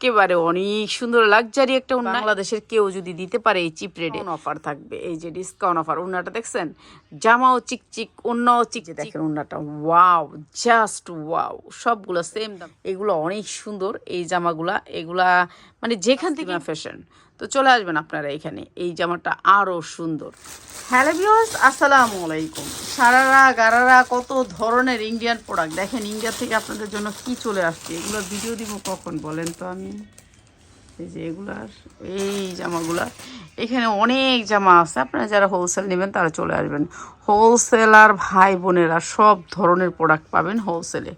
একেবারে অনেক সুন্দর লাক্সারি একটা ওড়না। বাংলাদেশের কেউ যদি দিতে পারে এই চিপ রেডে অফার থাকবে? এই যে ডিসকাউন্ট অফার ওড়নাটা দেখছেন? জামাও চিকচিক অন্যও চিক দেখেন ওনাটা ওয়াও জাস্ট ওয়াও সবগুলো সেম দাম। এগুলো অনেক সুন্দর এই জামাগুলা এগুলা মানে যেখান থেকে ফ্যাশন তো চলে আসবেন আপনারা এখানে। এই জামাটা আরও সুন্দর। হ্যালো ভিউয়ার্স, আসসালামু আলাইকুম। সারারা গারারা কত ধরনের ইন্ডিয়ান প্রোডাক্ট দেখেন ইন্ডিয়া থেকে আপনাদের জন্য কি চলে আসছে। এগুলো ভিডিও দিব কখন বলেন তো আমি। এই যে এগুলার এই জামাগুলা। এখানে অনেক জামা আছে। আপনারা যারা হোলসেল নেবেন তারা চলে আসবেন। হোলসেলার ভাই বোনেরা সব ধরনের প্রোডাক্ট পাবেন হোলসেলে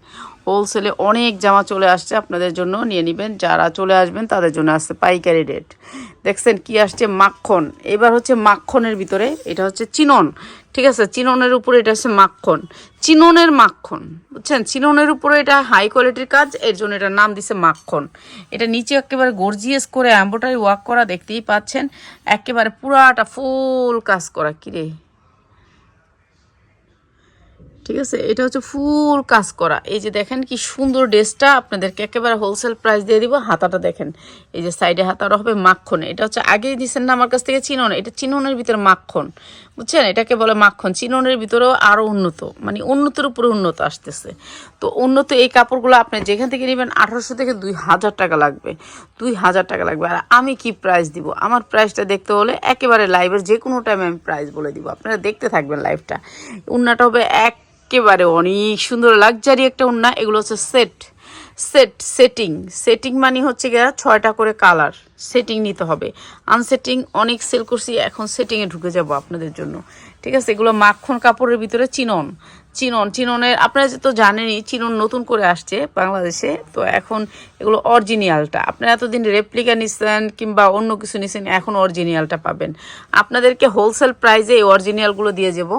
হোলসেলে অনেক জামা চলে আসছে আপনাদের জন্য, নিয়ে নেবেন। যারা চলে আসবেন তাদের জন্য আসছে পাইকারি রেট দেখছেন কি আসছে? মাখন। এবার হচ্ছে মাখনের ভিতরে, এটা হচ্ছে চিনন। ঠিক আছে? চিননের উপরে এটা হচ্ছে মাখন। চিননের মাখন, বুঝছেন? চিননের উপরে এটা হাই কোয়ালিটির কাজ, এর জন্য এটার নাম দিছে মাখন। এটা নিচে একেবারে গর্জিয়াস করে অ্যাম্বোটারি ওয়াক করা দেখতেই পাচ্ছেন। একেবারে পুরাটা ফুল কাজ করা কিরে ঠিক আছে? এটা হচ্ছে ফুল কাজ করা। এই যে দেখেন কি সুন্দর ড্রেসটা আপনাদেরকে একেবারে হোলসেল প্রাইস দিয়ে দিব। হাতাটা দেখেন, এই যে সাইডে হাতাটা হবে মাখন। এটা হচ্ছে আগেই দিচ্ছেন না আমার কাছ থেকে চিনন, এটা চিননের ভিতরে মাখন। বুঝছেন? এটাকে বলে মাখন। চিননের ভিতরেও আরও উন্নত মানে উন্নতর উপরে উন্নত আসতেছে। তো উন্নত এই কাপড়গুলো আপনি যেখান থেকে নেবেন আঠারোশো থেকে দুই হাজার টাকা লাগবে। দুই হাজার টাকা লাগবে। আর আমি কি প্রাইস দিব? আমার প্রাইসটা দেখতে হলে একেবারে লাইভের যে কোনো টাইমে আমি প্রাইস বলে দিব। আপনারা দেখতে থাকবেন লাইভটা উন্নাটা হবে এক একেবারে অনেক সুন্দর লাক্সারি একটা ওড়না এগুলো হচ্ছে সেট সেট সেটিং সেটিং মানে হচ্ছে গিয়া ছয়টা করে কালার সেটিং নিতে হবে। আনসেটিং অনেক সেল করছি, এখন সেটিংয়ে ঢুকে যাব আপনাদের জন্য। ঠিক আছে, এগুলো মাখন কাপড়ের ভিতরে চিনন। চিনন, চিননের, আপনারা যে তো জানেনই, চিনন নতুন করে আসছে বাংলাদেশে, তো এখন এগুলো অরিজিনালটা। আপনারা এতদিন রেপ্লিকা নিচ্ছেন কিংবা অন্য কিছু নিচ্ছেন এখন অরিজিনালটা পাবেন। আপনাদেরকে হোলসেল প্রাইসে এই অরিজিনালগুলো দিয়ে যাব।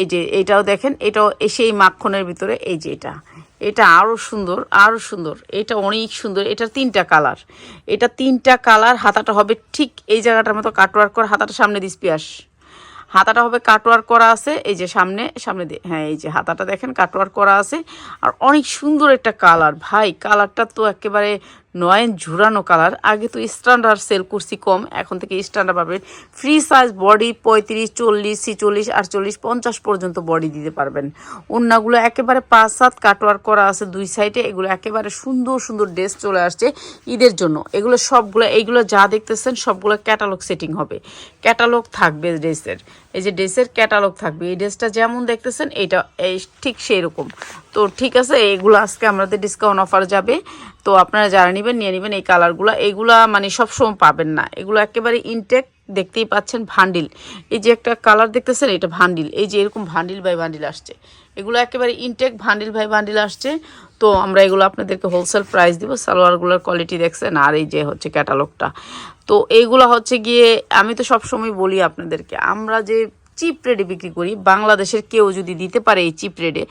এই যে এটাও দেখেন, এটাও সেই মাখনের ভিতরে, এই যে এটা। এটা আরও সুন্দর আরও সুন্দর। এটা অনেক সুন্দর এটা তিনটা কালার। এটা তিনটা কালার, হাতাটা হবে ঠিক এই জায়গাটার মতো কাটওয়ার্ক করে, হাতাটা সামনে দিস পিয়াস হাতাটা হবে কাটওয়ার্ক করা আছে, এই যে সামনে সামনে হ্যাঁ এই যে হাতাটা দেখেন কাটওয়ার্ক করা আছে। আর অনেক সুন্দর একটা কালার ভাই কালারটা তো একেবারে নয়ন ঝুরানো কালার। আগে তো স্ট্যান্ডার্ড সেল করছি কম, এখন থেকে স্ট্যান্ডার্ড পাবেন। ফ্রি সাইজ বডি পঁয়ত্রিশ, চল্লিশ, ছিচল্লিশ, আটচল্লিশ, পঞ্চাশ পর্যন্ত বডি দিতে পারবেন। অন্যগুলো একেবারে পাঁচ, সাত কাটওয়ার্ক করা আছে দুই সাইডে এগুলো একেবারে সুন্দর সুন্দর ড্রেস চলে আসছে ঈদের জন্য। এগুলো সবগুলো, এইগুলো যা দেখতেছেন, সবগুলো ক্যাটালগ সেটিং হবে। ক্যাটালগ থাকবে ড্রেসের এই যে ড্রেসের ক্যাটালগ থাকবে। এই ড্রেসটা যেমন দেখতেছেন, এইটা, এই ঠিক সেই রকম তো ঠিক আছে, এগুলো আজকে আমাদের ডিসকাউন্ট অফার যাবে। তো আপনারা যারা নেবেন, নিয়ে নেবেন এই কালারগুলো। এইগুলা মানে সবসময় পাবেন না। এগুলো একেবারে ইনটেক দেখতেই পাচ্ছেন ভান্ডিল। এই যে একটা কালার দেখতেছেন, এটা ভান্ডিল। এই যে এরকম ভান্ডিল বাই ভান্ডিল আসছে। এগুলো একেবারে ইনটেক ভান্ডিল বাই ভান্ডিল আসছে। তো আমরা এগুলো আপনাদেরকে হোলসেল প্রাইস দিব। সালোয়ারগুলোর কোয়ালিটি দেখছেন, আর এই যে হচ্ছে ক্যাটালগটা তো এইগুলো হচ্ছে গিয়ে, আমি তো সবসময় বলি আপনাদেরকে, আমরা যে চিপ রেটে বিক্রি করি, বাংলাদেশের কেউ যদি দিতে পারে এই চিপ রেটে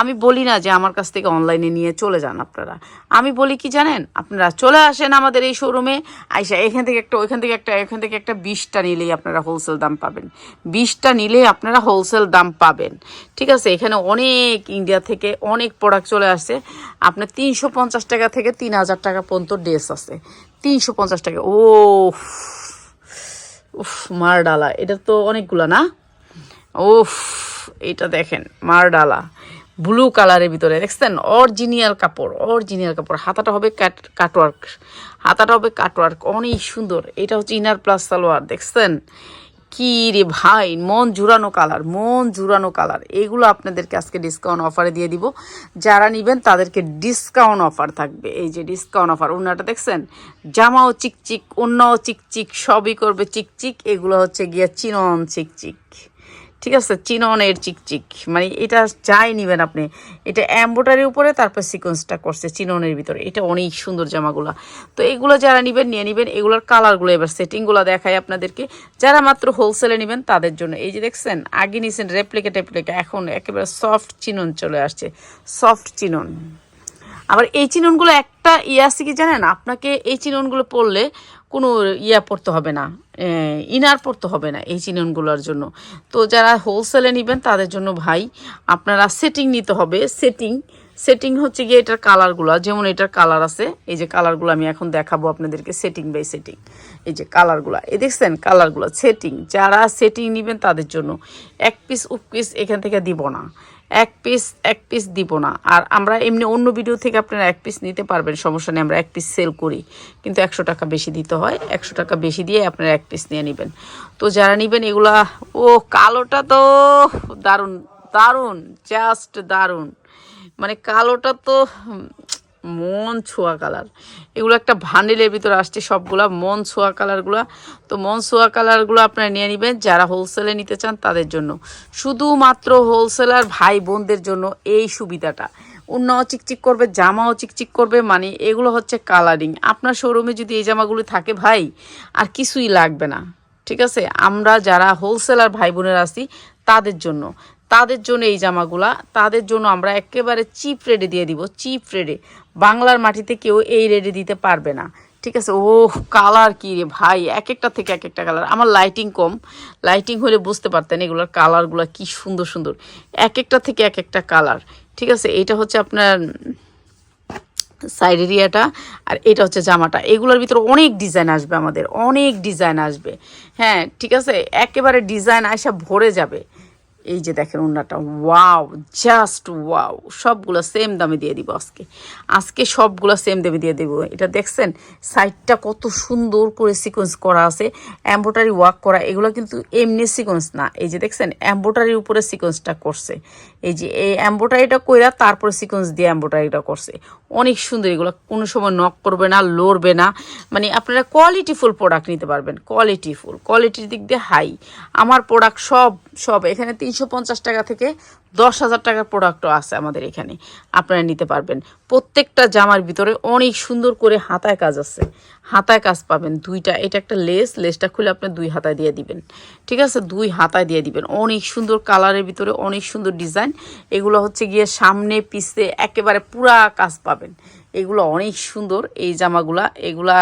আমি বলি না যে আমার কাছ থেকে অনলাইনে নিয়ে চলে যান আপনারা। আমি বলি কি জানেন, আপনারা চলে আসেন আমাদের এই শোরুমে, আইসা এখান থেকে একটা, ওইখান থেকে একটা, এখান থেকে একটা বিশটা নিলেই আপনারা হোলসেল দাম পাবেন। বিশটা নিলেই আপনারা হোলসেল দাম পাবেন। ঠিক আছে, এখানে অনেক ইন্ডিয়া থেকে অনেক প্রোডাক্ট চলে আসছে। আপনার তিনশো পঞ্চাশ টাকা থেকে তিন হাজার টাকা পর্যন্ত ড্রেস আছে। তিনশো পঞ্চাশ টাকা ও উফ, মার ডালা, এটা তো অনেকগুলা না? উফ এটা দেখেন, মারডালা। ব্লু কালারের ভিতরে, দেখছেন? অরিজিনাল কাপড় অরিজিনাল কাপড়। হাতাটা হবে কাট কাটওয়ার্ক হাতাটা হবে কাটওয়ার্ক অনেক সুন্দর। এটা হচ্ছে ইনার প্লাস সালোয়ার, দেখছেন? কি রে ভাই, মন জুড়ানো কালার মন জুড়ানো কালার এগুলো আপনাদেরকে আজকে ডিসকাউন্ট অফারে দিয়ে দিব। যারা নেবেন, তাদেরকে ডিসকাউন্ট অফার থাকবে। এই যে ডিসকাউন্ট অফার ওনাটা দেখছেন? জামাও চিকচিক অন্যও চিকচিক, সবই করবে চিকচিক। এগুলো হচ্ছে গিয়া চিনন চিকচিক। ঠিক আছে, চিননের চিকচিক। মানে এটা যাই নেবেন আপনি। এটা এম্বোটারির উপরে, তারপর সিকোয়েন্সটা করছে চিননের ভিতরে। এটা অনেক সুন্দর জামাগুলো। তো এগুলো যারা নেবেন, নিয়ে নেবেন, এগুলোর কালারগুলো এবার সেটিংগুলো দেখায় আপনাদেরকে। যারা মাত্র হোলসেলে নেবেন, তাদের জন্য। এই যে দেখছেন, আগে নিয়েছেন রেপ্লিকা টেপ্লিকা এখন একেবারে সফট চিনন চলে আসছে। সফট চিনন। আবার এই চিননগুলো একটা ইয়ে আছে কি জানেন? আপনাকে এই চিননগুলো পরলে কোনো ইয়া পড়তে হবে না ইনার পড়তে হবে না এই চিননগুলোর জন্য। তো যারা হোলসেলে নেবেন তাদের জন্য ভাই, আপনারা সেটিং নিতে হবে সেটিং সেটিং হচ্ছে গিয়ে এটার কালারগুলো যেমন এটার কালার আছে, এই যে কালারগুলো আমি এখন দেখাবো আপনাদেরকে সেটিং বাই সেটিং এই যে কালারগুলো এই দেখছেন কালারগুলো সেটিং যারা সেটিং নেবেন তাদের জন্য এক পিস উপ পিস এখান থেকে দিব না। এক পিস এক পিস দিব না। আর আমরা এমনি অন্য ভিডিও থেকে আপনারা এক পিস নিতে পারবেন, সমস্যা নেই, আমরা এক পিস সেল করি। কিন্তু একশো টাকা বেশি দিতে হয়, একশো টাকা বেশি দিয়ে আপনারা এক পিস নিয়ে নেবেন। তো যারা নেবেন এগুলা, ও, কালোটা তো দারুণ। দারুণ জাস্ট দারুণ। মানে কালোটা তো, মন ছোঁয়া কালার। এগুলো একটা ভান্ডেলের ভিতরে আসছে সবগুলা, মন ছোঁয়া কালারগুলো। তো মন ছোঁয়া কালারগুলো আপনারা নিয়ে নেবেন, যারা হোলসেলে নিতে চান তাদের জন্য। শুধুমাত্র হোলসেলার ভাই বোনদের জন্য এই সুবিধাটা। অন্যও চিকচিক করবে, জামাও চিকচিক করবে মানে এগুলো হচ্ছে কালারিং আপনার শোরুমে যদি এই জামাগুলো থাকে ভাই, আর কিছুই লাগবে না। ঠিক আছে? আমরা যারা হোলসেলার ভাই বোনেরা আছি, তাদের জন্য। তাদের জন্য এই জামাগুলা, তাদের জন্য আমরা একেবারে চিপ রেডে দিয়ে দিব, চিপ রেডে। বাংলার মাটিতে কেউ এই রেডে দিতে পারবে না। ঠিক আছে? ও কালার কি রে ভাই? এক একটা থেকে এক একটা কালার। আমার লাইটিং কম। লাইটিং হলে বুঝতে পারতেন এগুলোর কালারগুলো কি সুন্দর সুন্দর। এক একটা থেকে এক একটা কালার। ঠিক আছে? এটা হচ্ছে আপনার সাইড এরিয়াটা আর এটা হচ্ছে জামাটা। এগুলোর ভিতরে অনেক ডিজাইন আসবে আমাদের। অনেক ডিজাইন আসবে। হ্যাঁ ঠিক আছে? একেবারে ডিজাইন আসা ভরে যাবে। এই যে দেখেন ওনাটা ওয়াও জাস্ট ওয়াও, সবগুলো সেম দামে দিয়ে দিব আজকে। আজকে সবগুলো সেম দামে দিয়ে দেবো। এটা দেখছেন সাইডটা কত সুন্দর করে সিকোয়েন্স করা আছে এম্ব্রয়ডারি ওয়ার্ক করা, এগুলো কিন্তু এমনি সিকোয়েন্স না। এই যে দেখছেন এম্ব্রয়ডারির উপরে সিকোয়েন্সটা করছে। এই যে এই এম্ব্রয়ডারিটা কইরা তারপরে সিকোয়েন্স দিয়ে এম্ব্রয়ডারিটা করছে। অনেক সুন্দর এগুলো, কোনো সময় নক করবে না, লড়বে না। মানে আপনারা কোয়ালিটিফুল প্রোডাক্ট নিতে পারবেন কোয়ালিটিফুল কোয়ালিটির দিক দিয়ে হাই আমার প্রোডাক্ট সব সব, এখানে তিনশো পঞ্চাশ টাকা থেকে দশ হাজার টাকার প্রোডাক্টও আছে আমাদের এখানে। আপনারা নিতে পারবেন। প্রত্যেকটা জামার ভিতরে অনেক সুন্দর করে হাতায় কাজ আছে। হাতায় কাজ পাবেন দুইটা। এটা একটা লেস, লেসটা খুলে আপনি দুই হাতায় দিয়ে দিবেন। ঠিক আছে? দুই হাতায় দিয়ে দিবেন। অনেক সুন্দর কালারের ভিতরে অনেক সুন্দর ডিজাইন। এগুলো হচ্ছে গিয়ে সামনে, পিছে একেবারে পুরা কাজ পাবেন। এগুলো অনেক সুন্দর এই জামাগুলা। এগুলা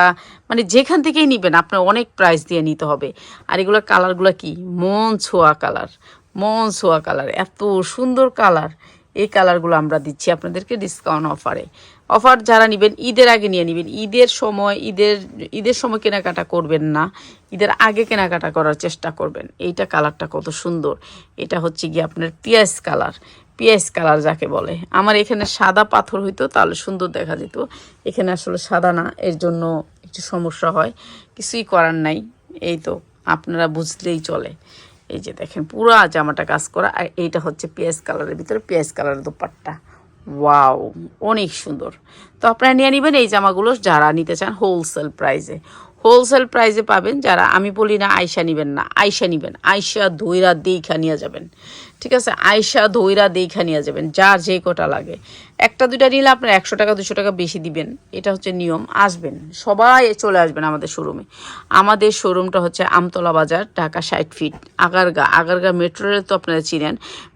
মানে যেখান থেকেই নেবেন, আপনার অনেক প্রাইস দিয়ে নিতে হবে। আর এগুলোর কালারগুলো কি? মন ছোঁয়া কালার মন ছোঁয়া কালার, এত সুন্দর কালার। এই কালারগুলো আমরা দিচ্ছি আপনাদেরকে ডিসকাউন্ট অফারে অফার যারা নেবেন, ঈদের আগে নিয়ে নেবেন। ঈদের সময়, ঈদের ঈদের সময় কেনাকাটা করবেন না। ঈদের আগে কেনাকাটা করার চেষ্টা করবেন। এইটা কালারটা কত সুন্দর। এটা হচ্ছে গিয়ে আপনার পিয়াজ কালার। পিয়াজ কালার যাকে বলে। আমার এখানে সাদা পাথর হইতো, তাহলে সুন্দর দেখা যেত। এখানে আসলে সাদা না, এর জন্য একটু সমস্যা হয়। কিছুই করার নাই। এই তো, আপনারা বুঝলেই চলে। এই যে দেখেন, পুরো জামাটা কাজ করা, আর এইটা হচ্ছে পেঁয়াজ কালারের ভিতরে পেঁয়াজ কালারের দোপাট্টা। ওয়াও, অনেক সুন্দর। তো আপনারা নিয়ে নেবেন এই জামাগুলো যারা নিতে চান হোলসেল প্রাইসে। হোলসেল প্রাইসে পাবেন যারা, আমি বলি না আয়সা নেবেন না আয়সা নিবেন। আয়সা দইরা দেখা নিয়ে যাবেন। ঠিক আছে? আয়সা দইরা দেখা নিয়ে যাবেন, যার যে কটা লাগে। একটা, দুইটা নিলে আপনার একশো টাকা, দুশো টাকা বেশি দিবেন। এটা হচ্ছে নিয়ম, আসবেন। সবাই চলে আসবেন আমাদের শোরুমে আমাদের শোরুমটা হচ্ছে আমতলা বাজার, ঢাকা ষাট feet Agargaon. Agargaon metro rail তো আপনারা চিনেন।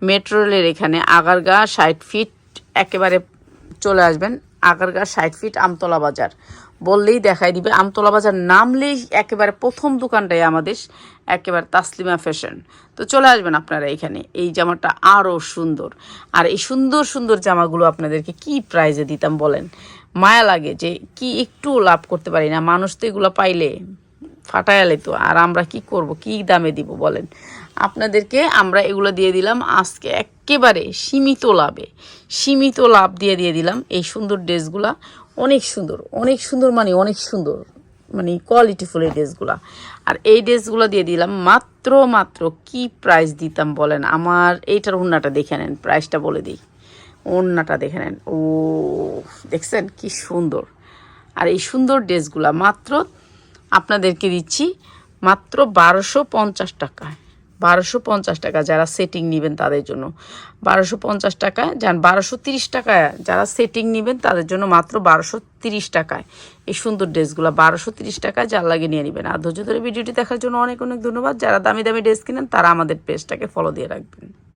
মেট্রো রেলের এখানে আগারগা ষাট ফিট একেবারে চলে আসবেন। আগারগা ষাট ফিট আমতলা বাজার। বললেই দেখাই দিবে, আমতলা বাজার নামলেই একেবারে প্রথম দোকানটাই আমাদের, একেবারে তাসলিমা ফ্যাশন। তো চলে আসবেন আপনারা এখানে, এই জামাটা আরও সুন্দর। আর এই সুন্দর সুন্দর জামাগুলো আপনাদেরকে কি প্রাইজে দিতাম বলেন? মায়া লাগে যে কি একটু লাভ করতে পারি না, মানুষ তো এগুলো পাইলে ফাটায়ালে তো আর আমরা কি করব, কি দামে দিব বলেন? আপনাদেরকে আমরা এগুলো দিয়ে দিলাম আজকে একেবারে সীমিত লাভে। সীমিত লাভ দিয়ে দিয়ে দিলাম এই সুন্দর ড্রেসগুলা। অনেক সুন্দর অনেক সুন্দর মানে অনেক সুন্দর মানে কোয়ালিটিফুল এই ড্রেসগুলা। আর এই ড্রেসগুলো দিয়ে দিলাম মাত্র মাত্র কি প্রাইস দিতাম বলেন? আমার এইটার উন্নাটা দেখে নেন প্রাইসটা বলে দিই। ওড়নাটা দেখে নেন। ও, দেখছেন কি সুন্দর। আর এই সুন্দর ড্রেসগুলা মাত্র আপনাদেরকে দিচ্ছি মাত্র বারোশো পঞ্চাশ টাকায়। বারোশো পঞ্চাশ টাকা যারা সেটিং নেবেন তাদের জন্য। বারোশো পঞ্চাশ টাকা যান বারোশো তিরিশ টাকায় যারা সেটিং নেবেন তাদের জন্য মাত্র বারোশো তিরিশ টাকায়। এই সুন্দর ড্রেসগুলো বারোশো তিরিশ টাকায় যার লাগে নিয়ে নেবেন। আর ধৈর্য ধরে ভিডিওটি দেখার জন্য অনেক অনেক ধন্যবাদ। যারা দামি দামি ড্রেস কিনেন তারা আমাদের পেজটাকে ফলো দিয়ে রাখবেন।